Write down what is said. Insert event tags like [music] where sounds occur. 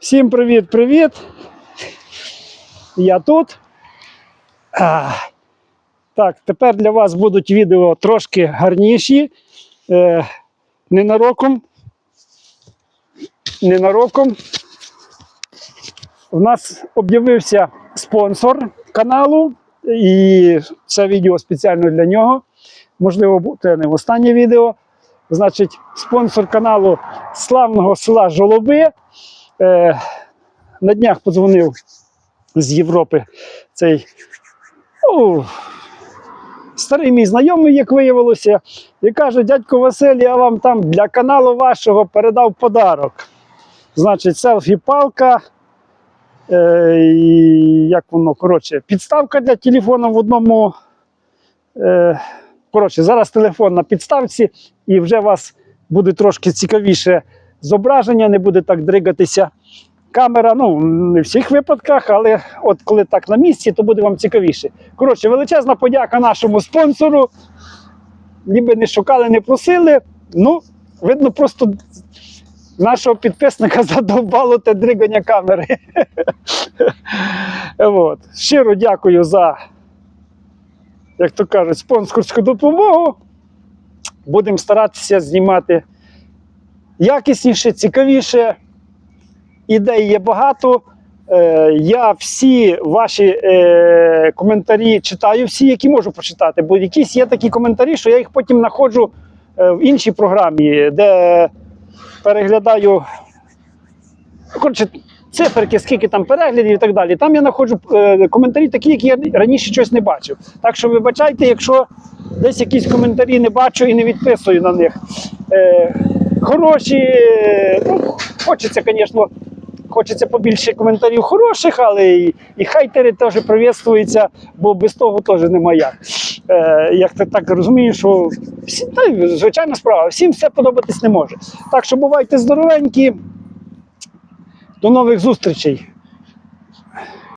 Всім привіт-привіт! Я тут. А, так, тепер для вас будуть відео трошки гарніші. Е, ненароком. Ненароком. У нас об'явився спонсор каналу, і це відео спеціально для нього. Можливо, це не останнє відео. Значить, спонсор каналу славного села Жолоби. Е, на днях подзвонив з Європи цей ну, старий мій знайомий, як виявилося, і каже: дядько Василь, я вам там для каналу вашого передав подарок. Значить, селфі-палка. Е, і як воно, коротше, підставка для телефона в одному. Е, коротше, зараз телефон на підставці, і вже вас буде трошки цікавіше зображення, не буде так дригатися камера. Ну, не в всіх випадках, але от коли так на місці, то буде вам цікавіше. Коротше, величезна подяка нашому спонсору. Ніби не шукали, не просили. Ну, видно, просто нашого підписника [laughs] задовбало те дригання камери. [laughs] От. Щиро дякую за, як то кажуть, спонсорську допомогу. Будемо старатися знімати якісніше, цікавіше. Ідей є багато. Е, я всі ваші е, коментарі читаю, всі, які можу прочитати, бо якісь є такі коментарі, що я їх потім знаходжу е, в іншій програмі, де переглядаю коротше, циферки, скільки там переглядів і так далі. Там я знаходжу коментарі такі, які я раніше щось не бачив. Так що вибачайте, якщо десь якісь коментарі не бачу і не відписую на них. Хороші, ну, хочеться, звісно. Хочеться побільше коментарів хороших, але і, і хайтери теж привітствуються, бо без того теж немає як. Е, як ти так розумієш, що всі, та, звичайна справа, всім все подобатись не може. Так що бувайте здоровенькі. До нових зустрічей.